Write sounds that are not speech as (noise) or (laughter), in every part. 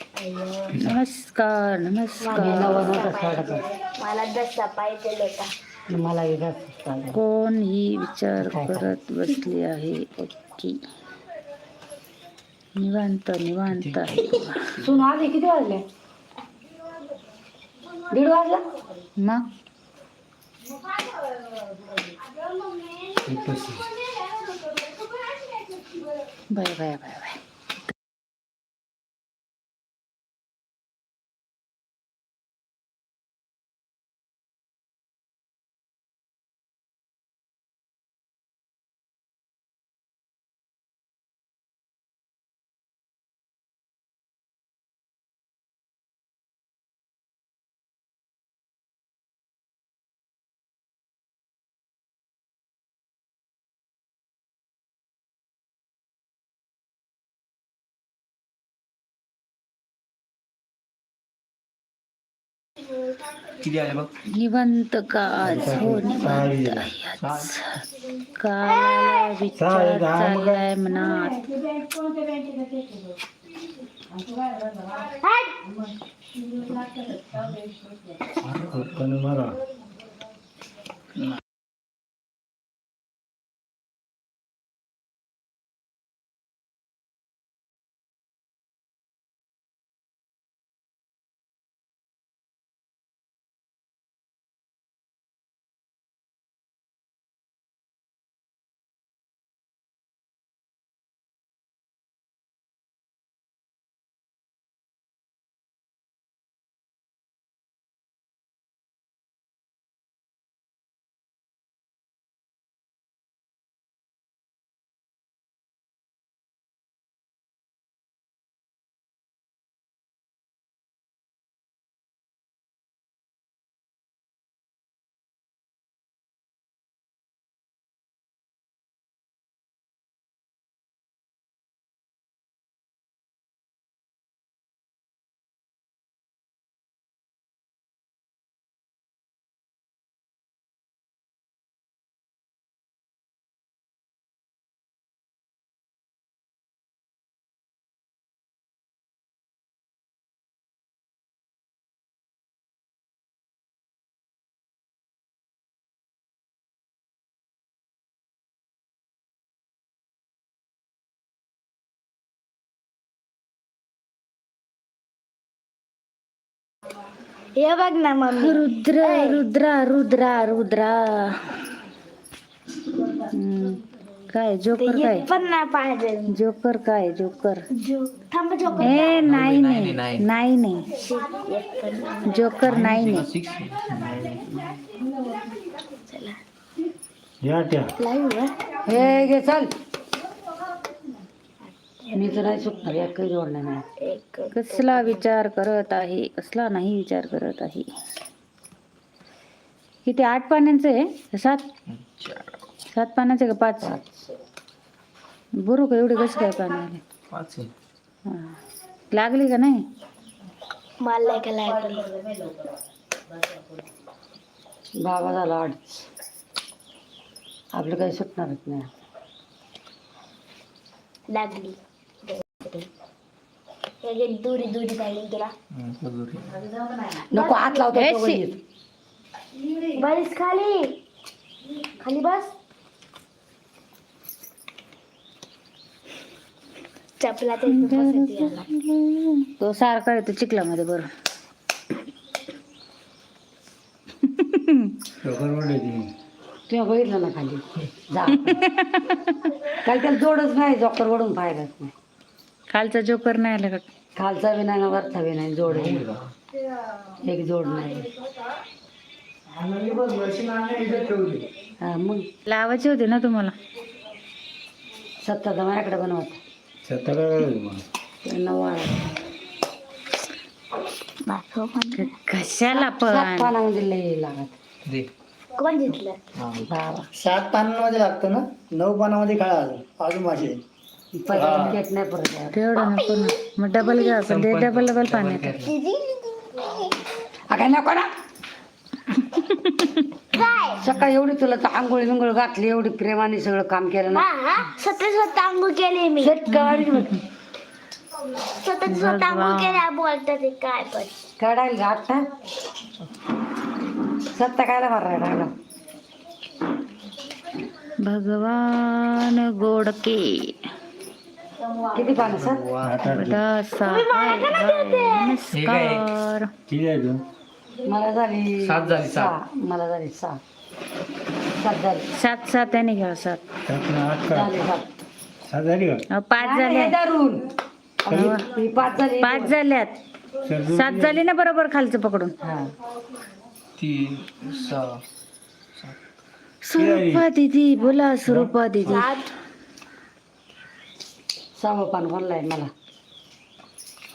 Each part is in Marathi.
नमस्कार नमस्कार. मला जसा पाहिजे. होता. मला जास्त चालेल कोण ही विचार करत बसली आहे. ओके. निवांत निवांत आहे. सुन आले किती वाजले? दीड वाजला? मग? Bye bye bye bye. किती आले बघ? निवांत का आज हो निवांत आहे आज काला विचार चाललाय मनात. हे बघ ना मम्मी रुद्र रुद्रा रुद्रा रुद्रा हम्म, काय जोकर काय पण नाही पाहिजे जोकर काय जोकर जो थांब जो ए नाही नाही नाही. नाही नाही जोकर नाही नाही सिक्स लाईव्ह हे घे चल मी तर नाही चुकणार एकही जोडणार नाही. एक कसला विचार करत आहे कसला नाही विचार करत आहे. किती आठ पाण्याचं आहे? सात? सात पाण्याचं का? पाच? बरू का एवढे कसं काय पाणी आले? पाच आहे. हा. लागली का नाही? मला नाही का लागली? बाबा झाला आठ. आपलं काही सुटणारच नाही. लागली. हे दुरी दुरी पाहिजे तुला. हम्म, मजुरी. नको हात लावतो तो. बस खाली. खाली बस. चपला ते. तो सारखा येतो चिखलामध्ये बरं. तेव्हा बघितलं ना खाली. जा. काही त्याला जोडच नाही जॉकर वडून पाहिलाच नाही. खालचा जोकर नाही आला का? खालचा बी नाही ना वरचा बी नाही जोड. एक जोड नाही. हा मग लावायचे होते ना तुम्हाला? सत्ता तर माझ्याकडे बनवत नवा. कशाला सात पण पानामध्ये लागत. दे. कोण जिंकलं? बाबा. सात पानांमध्ये लागतं ना? नऊ पानामध्ये काळा अजून. अजून माझे पहिला केट नाही परत यायला. तेवढं नको ना मग डबल घ्या पण ते डबल डबल पाण्यात आ, काय नको ना सकाळी एवढी तुला तर आंघोळी बिंगोळ घातली एवढी प्रेमाने सगळं काम केलं ना स्वतः स्वतः अंघोळ केली मी शेतकरी स्वतः स्वतः मुलग्याला बोलतात ते काय पण काढायला आता सत्ता कायला मारा राहिला भगवान गोडके किती पानं सर बडा सा हाय हाय नमस्कार. मला झाली सात झाली, सात. सहा. मला झाली सहा. सात झाली. सात सात त्याने घ्या सात. झाली सात. अहो, पाच नाही, झाल्या हे धरून अहो, ही पाच झाली. पाच झाल्यात. सात झाली ना बरोबर खालचं पकडून. हा. तीन सहा स्वरूपा दिदी बोला स्वरूपा दिदी. सात. सहावं पान भरलंय मला.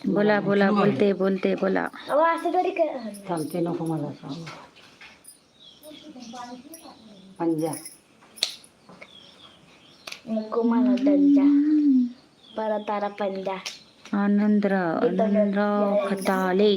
बोला बोला बोलते बोलते बोला. अहो असं तरी कर. थांबते नको मला सहावं पंजा. नको मला दंजा. परत तारा पंजा. आनंदराव आनंदराव खताले.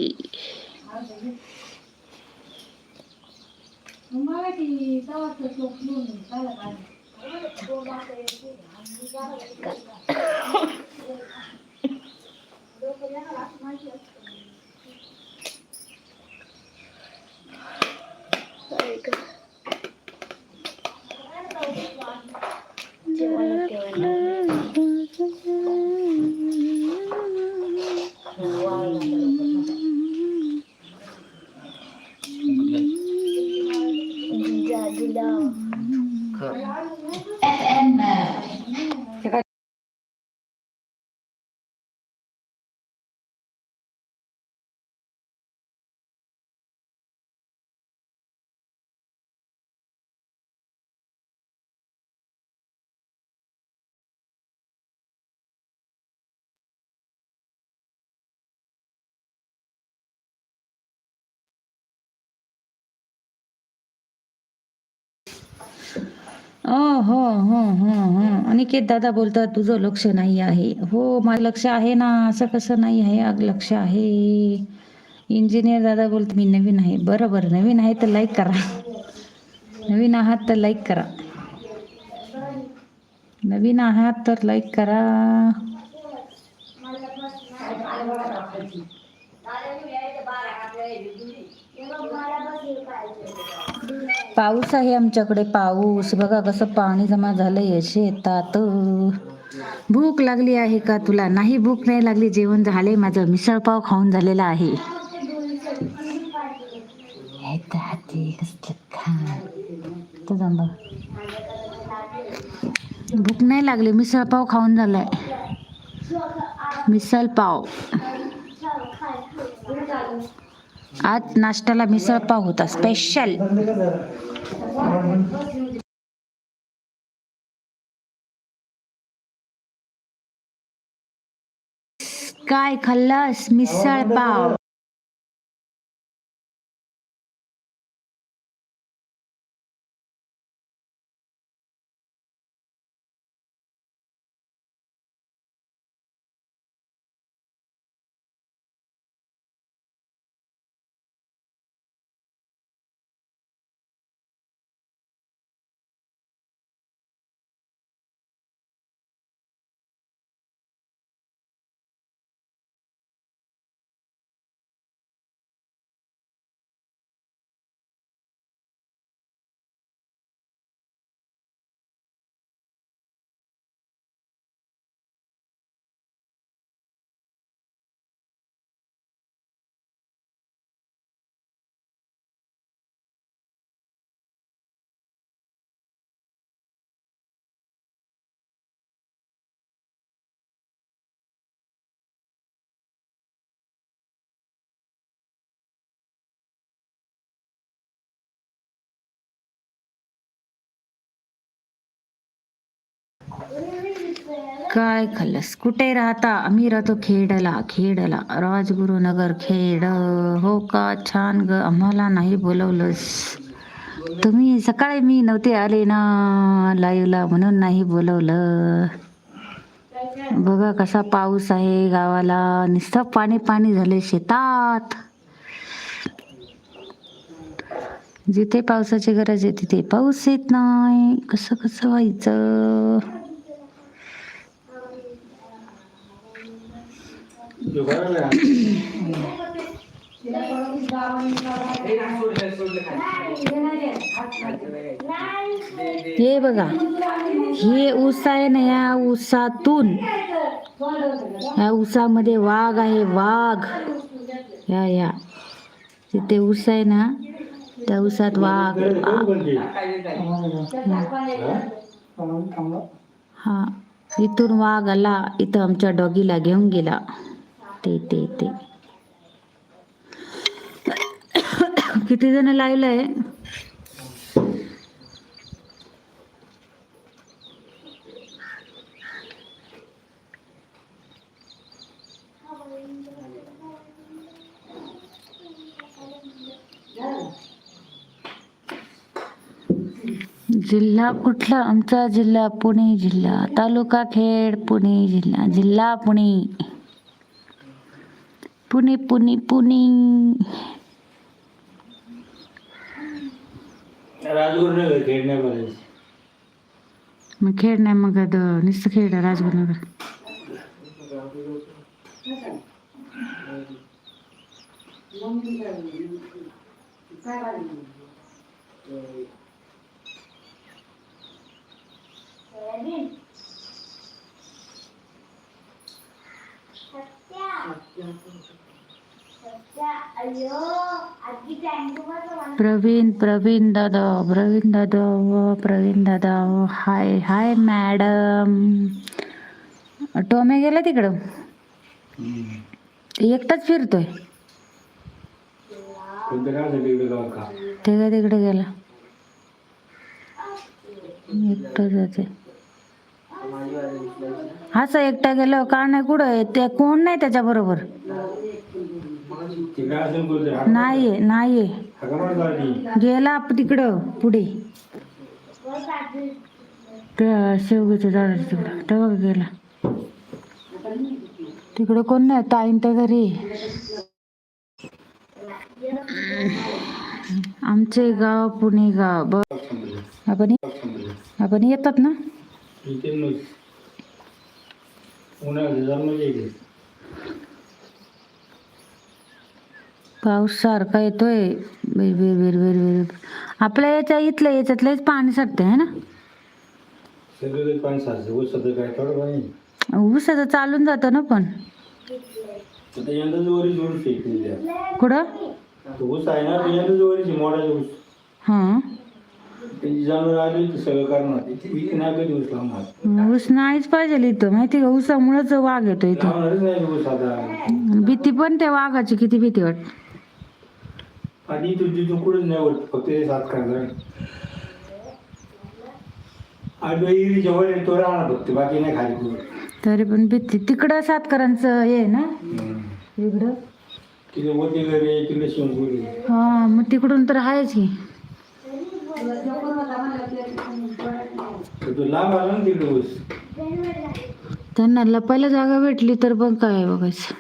जेवण हो, हो हो हो हो अनिकेत दादा बोलतात तुझं लक्ष नाही आहे. हो माझं लक्ष आहे ना. असं कसं नाही आहे? अग लक्ष आहे. इंजिनियर दादा बोलत मी नवीन आहे. बरं बरं. नवीन आहे तर लाईक करा. नवीन आहात तर लाईक करा. नवीन आहात तर लाईक करा. पाऊस आहे आमच्याकडे पाऊस. बघा कसं पाणी जमा झालंय शेतात. भूक लागली आहे का तुला? नाही भूक नाही लागली. जेवण झाले माझं. मिसळपाव खाऊन झालेला आहे. भूक नाही लागली. मिसळपाव खाऊन झालाय. मिसळपाव आज नाश्त्याला मिसळपाव होता स्पेशल काय खाल्लास? मिसळ पाव. काय खाल्लंस? कुठे राहता? आम्ही राहतो खेडला खेडला. राजगुरुनगर खेड. हो का? छान ग आम्हाला नाही बोलवलंस. तुम्ही सकाळी मी नव्हते आले ना लाईव्हला म्हणून नाही बोलवलं. बघा कसा पाऊस आहे गावाला. नुसतं पाणी पाणी झाले शेतात. जिथे पावसाची गरज आहे तिथे पाऊस येत नाही. कसं कसं व्हायचं? हे बघा हे ऊस आहे ना या ऊसातून या ऊसामध्ये वाघ आहे वाघ. या या. तिथे ऊस आहे ना त्या ऊसात वाघ. हा. इथून वाघ आला इथं आमच्या डॉगीला घेऊन गेला. ते ते ते. किती जण लावलं आहे जिल्हा कुठला? आमचा जिल्हा पुणे जिल्हा तालुका खेड पुणे जिल्हा जिल्हा पुणे. पुणे पुणे पुणे राजगुरुनगर खेळण्या बोलायचे मग खेड नाही मग नुसतं खेड आहे राजगुरुनगर. प्रवीण प्रवीण दादा प्रवीण दादा प्रवीण दादा हाय हाय मॅडम टोमे गेला तिकडं? एकटाच फिरतोय. ते काय तिकडे गेला? एकटा जाते असं एकटा गेलो का नाही कुठं? ते कोण नाही त्याच्या बरोबर. तिकडे नाही नाहीये नाहीये. गेला तिकडं पुढे. त्या शेवगीच्या झाडाच्या तिकडं. तेव्हा गेला. तिकडं कोण नाही ताईन त्या घरी. आमचे गाव पुणे गाव. आपण आपण येतात ना? इथे उन्हाळ्यात जन्म येते पाऊस सारखा येतोय. बिर बिर बिर बिर बिर आपल्या याच्या इथल्या याच्यातलेच पाणी साठते है ना? सगळं पाणी साचतं ऊसाचं काय थोडं पाणी. ऊसाचं चालून जातं ना पण. आता ऊस कुठं? ऊस आहे ना मोडाचा ऊस. हां. त्यांची जनावर आली तर सगळं करणार. ती नाही कधी ऊस लावणार. ऊस नाहीच पाहिजे इथं. माहिती का? ऊसामुळेच वाघ येतो इथं. लावणारच नाही ऊस आता. भीती पण त्या वाघाची. किती भीती तू कुठंच नाही होत. फक्त सात करायचं आठ इरीच्या वर आहे, तो राहणार फक्त. बाकी नाही खाली कुठं. तरी पण भीती. तिकडं सातकरांचं हे आहे ना? इकडं? तिकडे मोती घरी आहे, तिकडे शिवपुरी आहे. हा मग तिकडून तर आहेच की. तो लांब आला ना तिकडे ऊस त्यांना लपायला जागा भेटली तर पण काय बघायचं.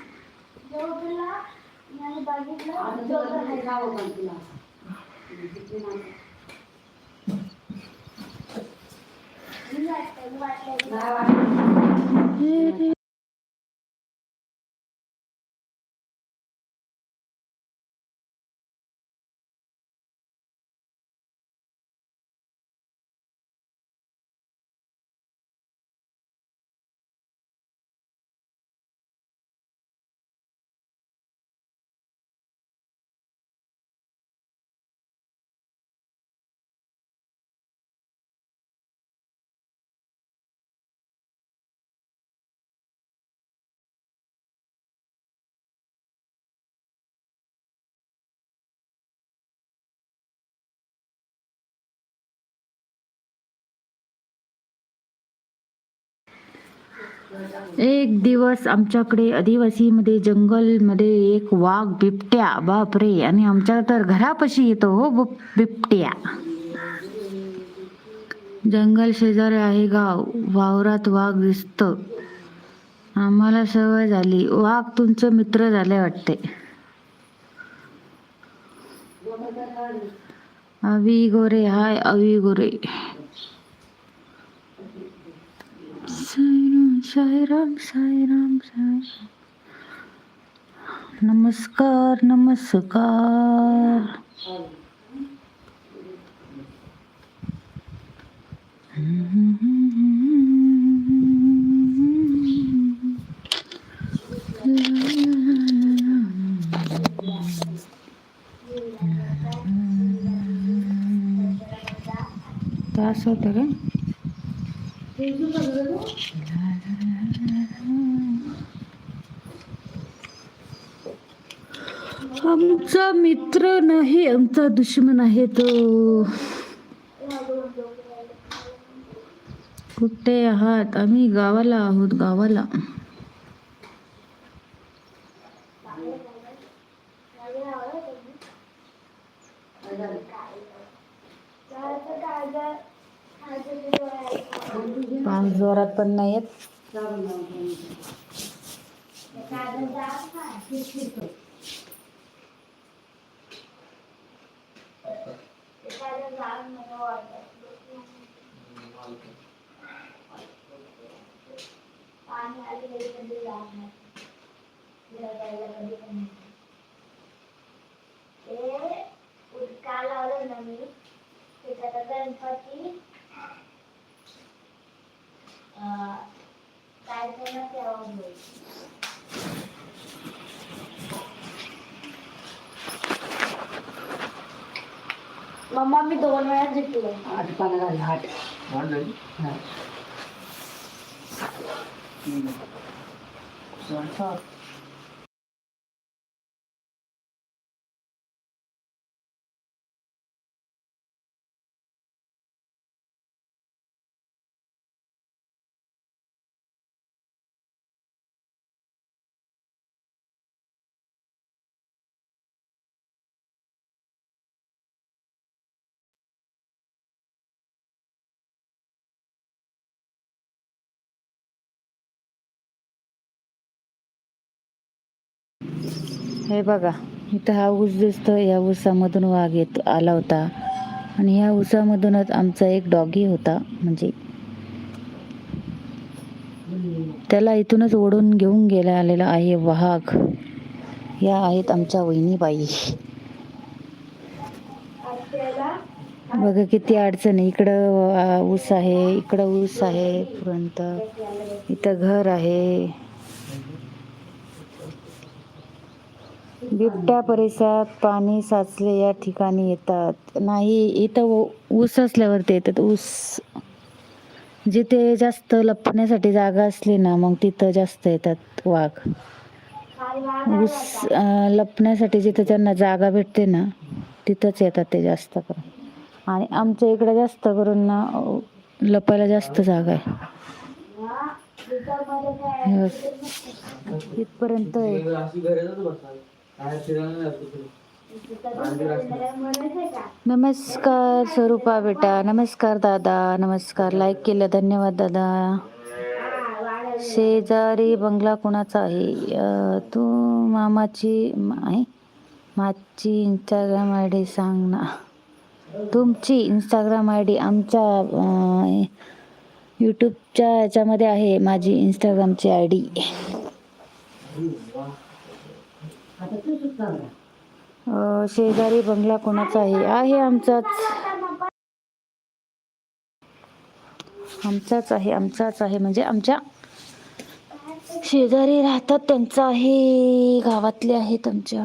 एक दिवस आमच्याकडे आदिवासीमध्ये जंगलमध्ये एक वाघ बिबट्या बापरे! आणि आमच्या तर घरापाशी येतो हो बिबट्या. जंगल शेजारी आहे गाव वावरात वाघ दिसत. आम्हाला सवय झाली. वाघ तुमचं मित्र झाले वाटते. अवी गोरे हाय अवी गोरे. साईराम साईराम साईराम साईराम नमस्कार नमस्कार। त्रास होतो का आमचा मित्र नाही आमचा दुश्मन आहे तो. कुठे आहात? आम्ही गावाला आहोत गावाला पाऊस जोरात पण नाही येत त्याच्यात गणपती अं, काय ते ना तेव्हा होईल मम्मा मी दोन वेळा जिंकलो आठ पानं झाली आठ हा. हे बघा इथं हा ऊस दिसतो या ऊसामधून वाघ येत आला होता. आणि ह्या ऊसामधूनच आमचा एक डॉगी होता म्हणजे त्याला इथूनच ओढून घेऊन गेला आलेला आहे वाघ. या आहेत आमच्या वहिनीबाई. बघा किती अडचण. इकडं ऊस आहे इकडं ऊस आहे पुरंत इथं घर आहे. बिबट्या परिसरात पाणी साचले या ठिकाणी येतात. नाही इथं ऊस असल्यावरती येतात. ऊस जिथे जास्त लपण्यासाठी जागा असली ना मग तिथं जास्त येतात वाघ. ऊस लपण्यासाठी जिथं त्यांना जागा भेटते ना तिथंच येतात ते जास्त करून. आणि आमच्या इकडे जास्त करून ना लपायला जास्त जागा आहे. इथपर्यंत आहे नमस्कार स्वरूपा बेटा नमस्कार दादा नमस्कार. लाईक केलं धन्यवाद दादा. शेजारी बंगला कोणाचा आहे? तू मामाची आहे माझी इंस्टाग्राम आय डी सांग ना. तुमची इंस्टाग्राम आय डी आमच्या यूट्यूबच्या याच्यामध्ये आहे माझी इंस्टाग्रामची आय डी आता तू सुद्धा सांग. शेजारी बंगला कोणाचा आहे? आहे आमचाच. आमचाच आहे आमचाच आहे. म्हणजे आमच्या शेजारी राहतात त्यांचं आहे. गावातले आहेत आमच्या.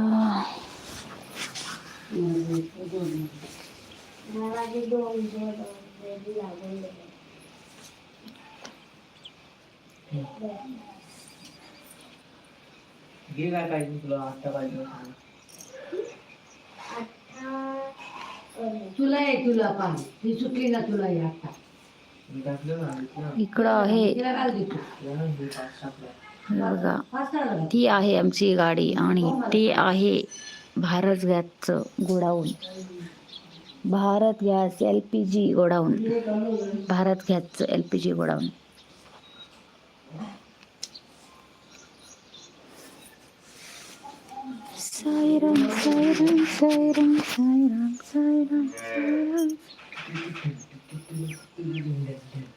मला जे दोन दोन दोन लागले तुला? आहे तुला पाणी ती सुटली ना तुला हे आता इकडं आहे. तिला घाल. हे बघा ती आहे आमची गाडी आणि ते आहे भारत गॅसचं godown. Bharat gas L P G godown Bharat गॅसचं L P G godown. Sairam Sairam Sairam Sairam Sairam Sairam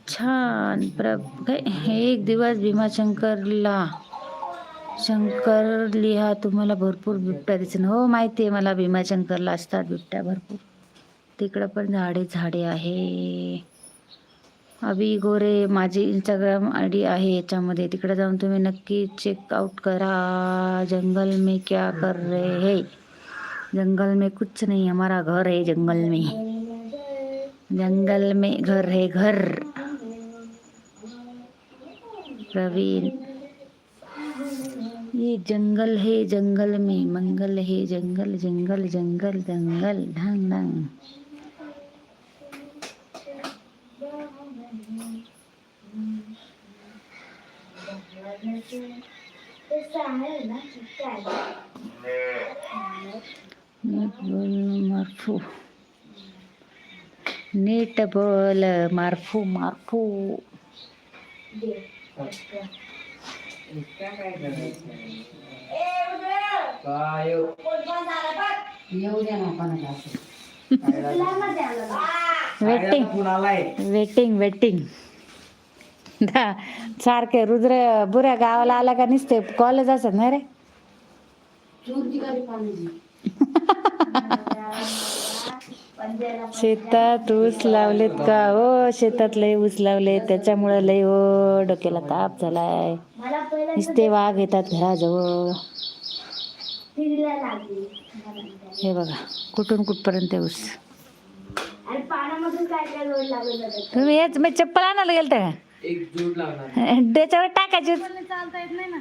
छान प्र काय एक दिवस भीमाशंकरला शंकर लिहा तुम्हाला भरपूर बिबट्या दिसेल हो माहिती आहे मला भीमाशंकरला असतात बिबट्या भरपूर. तिकडं पण झाडे झाडे आहे. अभि गोरे माझी इंस्टाग्राम आय डी आहे, याच्यामध्ये. तिकडे जाऊन तुम्ही नक्की चेकआउट करा. जंगल में क्या कर रहे है? जंगल में कुछ नहीं, हमारा घर है जंगल में. जंगल में घर है घर. प्रवीण, ये जंगल है जंगल में. मंगल है जंगल जंगल जंगल जंगल. ढंग ढंग. மர்ஃபு நீட்ட போல மர்ஃபு மர்ஃபு வெட்டிங் வெட்டிங் வெட்டிங் दा सारखे रुद्र बुऱ्या गावाला आला का निसते कॉलेज असत ना रे? (laughs) शेतात ऊस लावलेत का हो? शेतात लय ऊस लावले त्याच्यामुळे लय हो डोक्याला ताप झालाय. नुसते वाघ येतात घराजवळ. हे बघा कुठून कुठपर्यंत ऊस? तुम्ही हेच मी चप्पल आणायला गेलता का? त्याच्यावर टाकायचे.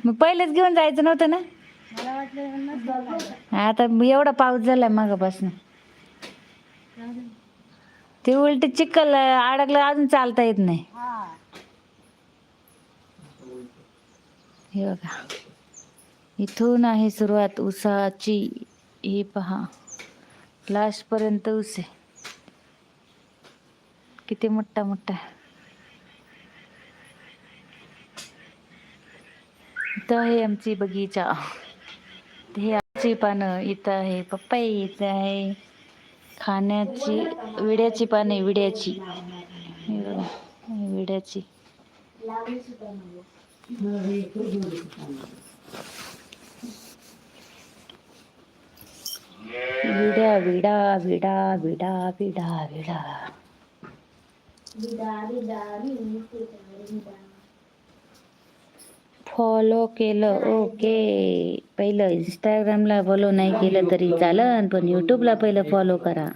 मग पहिलेच घेऊन जायचं नव्हतं ना? आता एवढा पाऊस झालाय मागापासून. ते उलट चिखल अडकलं अजून चालता येत नाही. हे. बघा. इथून आहे सुरुवात उसाची. हे पहा. लास्ट पर्यंत ऊस आहे. किती मोठा मोठा इथं आहे आमची बगीचा. हे आमची पानं इथं आहे पप्पाई इथं आहे. खाण्याची विड्याची पाने विड्याची. विड्याची. विडा विड्या विडा विडा विडा विडा विडा फॉलो केलं. ओके पहिलं इंस्टाग्रामला फॉलो नाही केलं तरी चालन पण यूट्यूबला पहिलं फॉलो करा.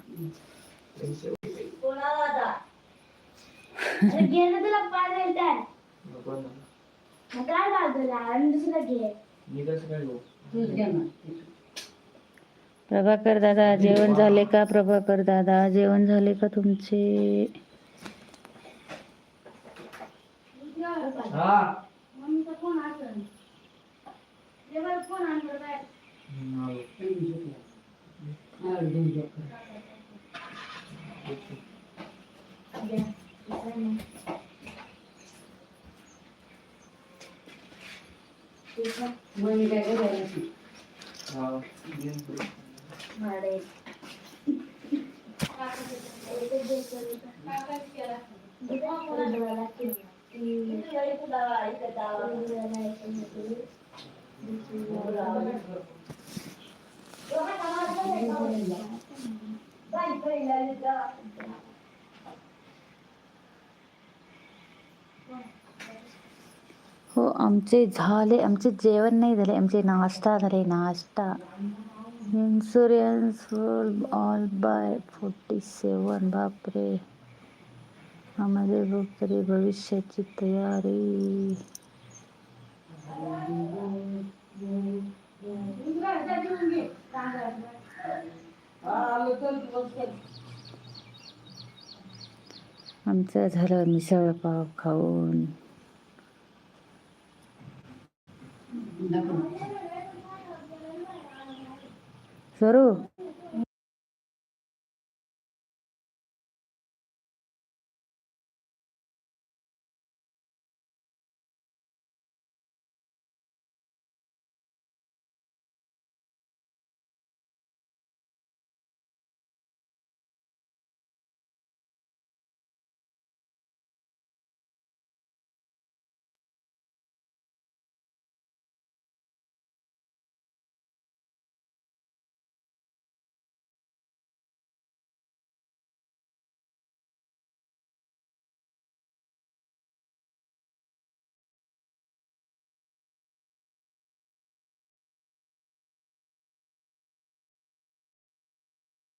प्रभाकर दादा जेवण झाले का? प्रभाकर दादा जेवण झाले का तुमचे? मम्मीचा फोन असेल जेव्हा फोन आणलं काय मला देऊन टाक. द्या. दुसरं नाही. दुसरं मग मी काय करायला असेल? भाडे. एकच दिवस हो आमचे झाले आमचे जेवण नाही झाले आमचे नाश्ता झाले नाश्ता. Insurance all by forty seven बापरे. आम्हाला बघ तरी भविष्याची तयारी। आमचं झालं मिसळ पाव खाऊन. स्वरूप